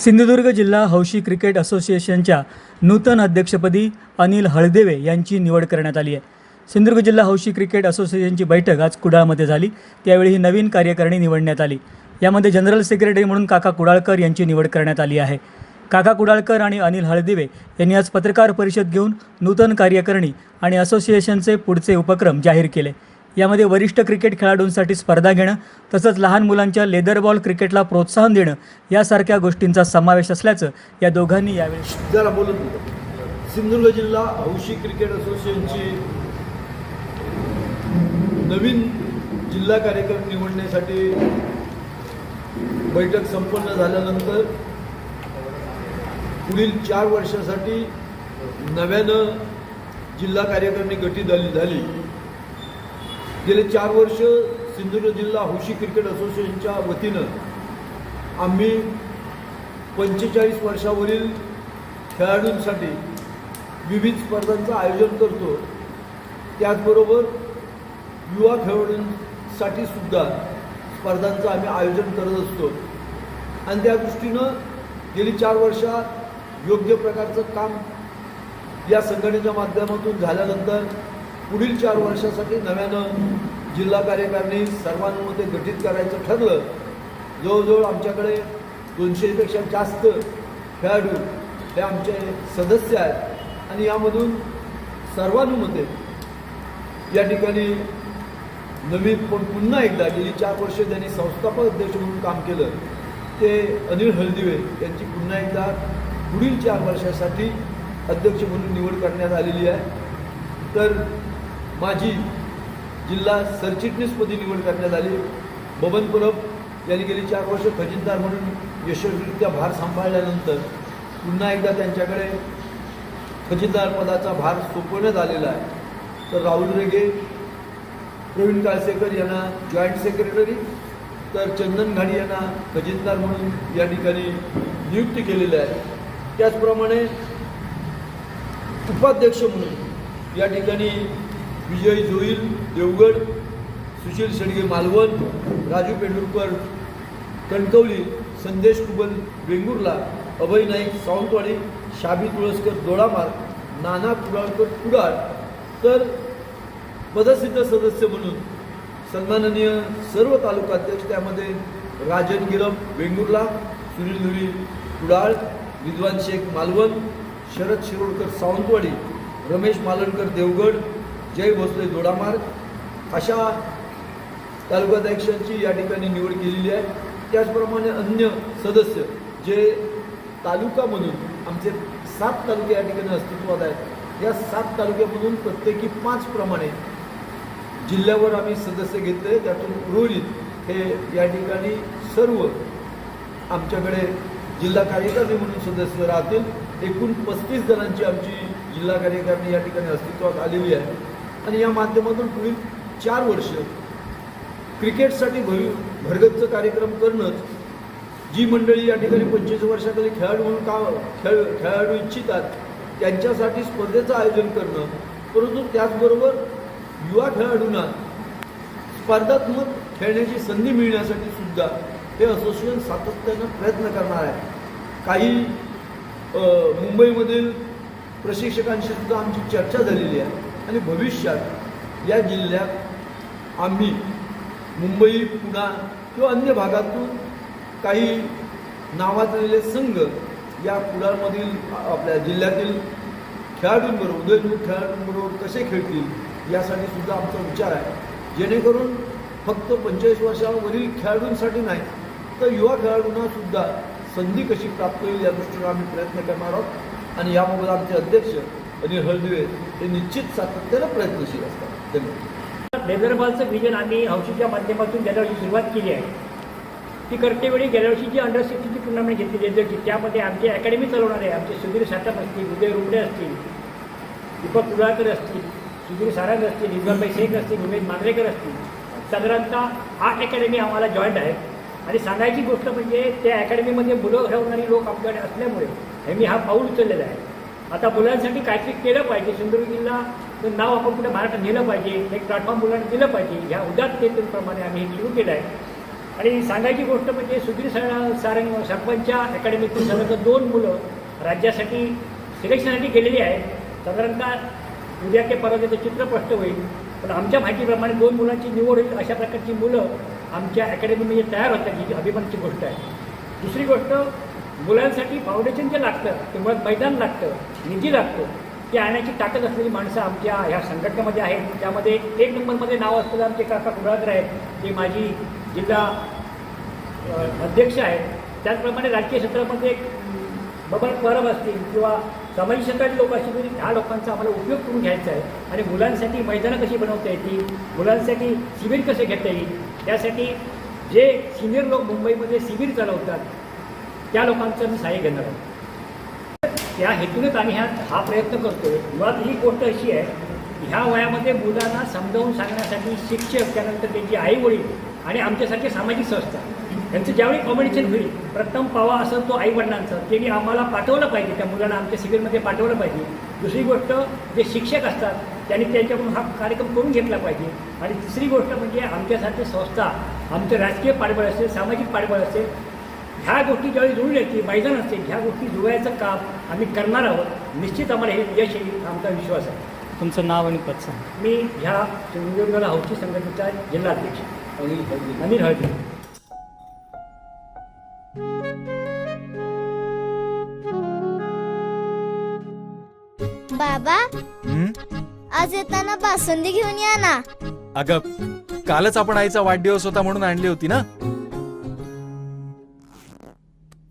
सिंधुदुर्ग जिल्हा हौशी क्रिकेट असोसिएशनच्या नूतन अध्यक्षपदी अनिल हळदेवे यांची निवड करण्यात आली आहे. सिंधुदुर्ग जिल्हा हौशी क्रिकेट असोसिएशनची बैठक आज कुडाळमध्ये झाली. त्यावेळी ही नवीन कार्यकारिणी निवडण्यात आली. यामध्ये जनरल सेक्रेटरी म्हणून काका कुडाळकर यांची निवड करण्यात आली आहे. काका कुडाळकर आणि अनिल हळदिवे यांनी आज पत्रकार परिषद घेऊन नूतन कार्यकारिणी आणि असोसिएशनचे पुढचे उपक्रम जाहीर केले. यामध्ये वरिष्ठ क्रिकेट खेळाडूंसाठी स्पर्धा घेणं तसंच लहान मुलांच्या लेदर बॉल क्रिकेटला प्रोत्साहन देणं यासारख्या गोष्टींचा समावेश असल्याचं या दोघांनी यावेळी जरा बोलत सिंधुदुर्ग जिल्हा हौशी क्रिकेट असोसिएशनची नवीन जिल्हा कार्यक्रम निवडण्यासाठी बैठक संपन्न झाल्यानंतर पुढील चार वर्षासाठी नव्यानं जिल्हा कार्यकारिणी गठीत झाली झाली. गेले चार वर्ष सिंधुदुर्ग जिल्हा हौशी क्रिकेट असोसिएशनच्या वतीनं आम्ही पंचेचाळीस वर्षावरील खेळाडूंसाठी विविध स्पर्धांचं आयोजन करतो. त्याचबरोबर युवा खेळाडूंसाठी सुद्धा स्पर्धांचं आम्ही आयोजन करत असतो. आणि त्या दृष्टीनं गेली चार वर्षात योग्य प्रकारचं काम या संघटनेच्या माध्यमातून झाल्यानंतर पुढील चार वर्षासाठी नव्यानं जिल्हा कार्यकारिणी सर्वांमध्ये गठीत करायचं ठरलं जवळजवळ आमच्याकडे दोनशेपेक्षा जास्त खेळाडू हे आमचे सदस्य आहेत. आणि यामधून सर्वानुमते या ठिकाणी नवीन पण पुन्हा एकदा गेली चार वर्ष त्यांनी संस्थापक अध्यक्ष म्हणून काम केलं ते अनिल हळदिवे यांची पुन्हा एकदा पुढील चार वर्षासाठी अध्यक्ष म्हणून निवड करण्यात आलेली आहे. तर माझी जिल्हा सरचिटणीसपदी निवड करण्यात आली. बबन परब यांनी गेली चार वर्ष खजिनदार म्हणून यशस्वीरित्या भार सांभाळल्यानंतर पुन्हा एकदा त्यांच्याकडे खजिनदार पदाचा भार सोपवण्यात आलेला आहे. तर राहुल रेगे प्रवीण काळसेकर यांना जॉईंट सेक्रेटरी तर चंदन घाडी यांना खजिनदार म्हणून या ठिकाणी नियुक्ती केलेली आहे. त्याचप्रमाणे उपाध्यक्ष म्हणून या ठिकाणी विजय जोईल देवगड सुशील शेडगे मालवण राजू पेंडुरकर कणकवली संदेश कुबल वेंगुर्ला अभय नाईक सावंतवाडी शाबी तुळसकर दोडामार नाना कुडाळकर कुडाळ. तर पदसिद्ध सदस्य म्हणून सन्माननीय सर्व तालुकाध्यक्ष त्यामध्ये राजन गिरम वेंगुर्ला सुनील धुरी कुडाळ विद्वान शेख मालवण शरद शिरोडकर सावंतवाडी रमेश मालणकर देवगड जय भोसले दोडामार्ग अशा तालुकाध्यक्षांची या ठिकाणी निवड केलेली आहे. त्याचप्रमाणे अन्य सदस्य जे तालुकामधून आमचे सात तालुके या ठिकाणी अस्तित्वात आहेत. या सात तालुक्यामधून प्रत्येकी पाच प्रमाणे जिल्ह्यावर आम्ही सदस्य घेतले. त्यातून रोहित हे या ठिकाणी सर्व आमच्याकडे जिल्हा कार्यकारिणी म्हणून सदस्य राहतील. एकूण पस्तीस जणांची आमची जिल्हा कार्यकारिणी या ठिकाणी अस्तित्वात आलेली आहे. आणि या माध्यमातून पुढील चार वर्ष क्रिकेटसाठी भर भरगतचं कार्यक्रम करणंच जी मंडळी या ठिकाणी पंचवीस वर्षाखाली खेळाडू म्हणून का खेळ खेळाडू इच्छितात त्यांच्यासाठी स्पर्धेचं आयोजन करणं परंतु त्याचबरोबर युवा खेळाडूंना स्पर्धात्मक खेळण्याची संधी मिळण्यासाठी सुद्धा हे असोसिएशन सातत्यानं प्रयत्न करणार आहे. काही मुंबईमधील प्रशिक्षकांशी सुद्धा आमची चर्चा झालेली आहे. आणि भविष्यात या जिल्ह्यात आम्ही मुंबई पुणा किंवा अन्य भागातून काही नावाजलेले संघ या कुडाळमधील आपल्या जिल्ह्यातील खेळाडूंबरोबर उदयनूर खेळाडूंबरोबर कसे खेळतील यासाठी सुद्धा आमचा विचार आहे. जेणेकरून फक्त पंचेचाळीस वर्षावरील खेळाडूंसाठी नाही तर युवा खेळाडूंना सुद्धा संधी कशी प्राप्त होईल या दृष्टीने आम्ही प्रयत्न करणार आहोत. आणि याबाबत आमचे अध्यक्ष आणि हळदिवे हे निश्चित सातत्यानं प्रयत्नशील असतात. धन्यवाद. नेदरबॉलचं विजन आम्ही हौशीच्या माध्यमातून गेल्या वर्षी सुरुवात केली आहे. ती करतेवेळी गेल्या वर्षी जी अंडर सिक्स्टीची टुर्नामेंट घेतली रेल्वेची त्यामध्ये आमची अकॅडमी चालवणारे आमचे सुधीर साठप असतील उदय रुबडे असतील दीपक कुडाळकर असतील सुधीर सारंग असतील इक्बालबाई शेख असतील उमेश मांजरेकर असतील. साधारणतः आठ अकॅडमी आम्हाला जॉईंट आहेत आणि सांगायची गोष्ट म्हणजे त्या अकॅडमीमध्ये मुलं घडवणारी लोक आमच्याकडे असल्यामुळे आम्ही हा पाऊल उचललेला आहे. आता मुलांसाठी काहीतरी केलं पाहिजे. सिंधुदुर्ग जिल्हा नाव आपण कुठे महाराष्ट्रात नेलं पाहिजे. एक प्लॅटफॉर्म मुलांना दिलं पाहिजे. ह्या उदात्तेप्रमाणे आम्ही हे सुरू केलं आहे. आणि सांगायची गोष्ट म्हणजे सुधीर सर सारंग सरपंचच्या अकॅडमीतून साधारणतः दोन मुलं राज्यासाठी सिलेक्शनसाठी गेलेली आहेत. साधारणतः उद्या ते परत त्याचं चित्र स्पष्ट होईल. पण आमच्या माहितीप्रमाणे दोन मुलांची निवड होईल अशा प्रकारची मुलं आमच्या अकॅडमीमध्ये तयार होतात ही अभिमानाची गोष्ट आहे. दुसरी गोष्ट मुलांसाठी फाउंडेशन जे लागतं ते मुळात मैदान लागतं निधी लागतो ते आणण्याची ताकद असलेली माणसं आमच्या ह्या संघटनेमध्ये आहेत. त्यामध्ये एक नंबरमध्ये नाव असलेलं आमचे काका कुडाळकर आहेत. ते माझी जिल्हा अध्यक्ष आहेत. त्याचप्रमाणे राजकीय क्षेत्रामध्ये बबन परब असतील किंवा सामाजिक क्षेत्रातील लोक असतील तरी ह्या लोकांचा आम्हाला उपयोग करून घ्यायचा आहे. आणि मुलांसाठी मैदानं कशी बनवता येतील मुलांसाठी शिबिर कसे घेता येईल त्यासाठी जे सिनियर लोक मुंबईमध्ये शिबिर चालवतात त्या लोकांचं मी सहाय्य घेणार आहोत. त्या हेतूनच आम्ही ह्या हा प्रयत्न करतोय. मुळात ही गोष्ट अशी आहे ह्या वयामध्ये मुलांना समजावून सांगण्यासाठी शिक्षक त्यानंतर त्यांची आई वडील आणि आमच्यासारखे सामाजिक संस्था यांचं ज्यावेळी कॉम्बिनेशन होईल प्रथम पावा असं तो आई वडिलांचं त्यांनी आम्हाला पाठवलं पाहिजे. त्या मुलांना आमच्या शिबिरमध्ये पाठवलं पाहिजे. दुसरी गोष्ट जे शिक्षक असतात त्यांनी त्यांच्याकडून हा कार्यक्रम करून घेतला पाहिजे. आणि तिसरी गोष्ट म्हणजे आमच्यासारखे संस्था आमचं राजकीय पाठबळ असेल सामाजिक पाठबळ असेल ह्या गोष्टी ज्यावेळी जुळून येतील मैदान असतील ह्या गोष्टी जुळवायचं काम आम्ही करणार आहोत. निश्चित आम्हाला हे यश येईल हा आमचा विश्वास आहे. तुमचं नाव आणि पद सांगा. मी ह्या सिंधुदुर्ग हौशी संघटनेचा जिल्हाध्यक्ष अनिल हळदी. अनिल हळदी. बाबा हं? आज येताना बासुंदी घेऊन या ना. अगं कालच आपण आईचा वाढदिवस होता म्हणून आणली होती ना?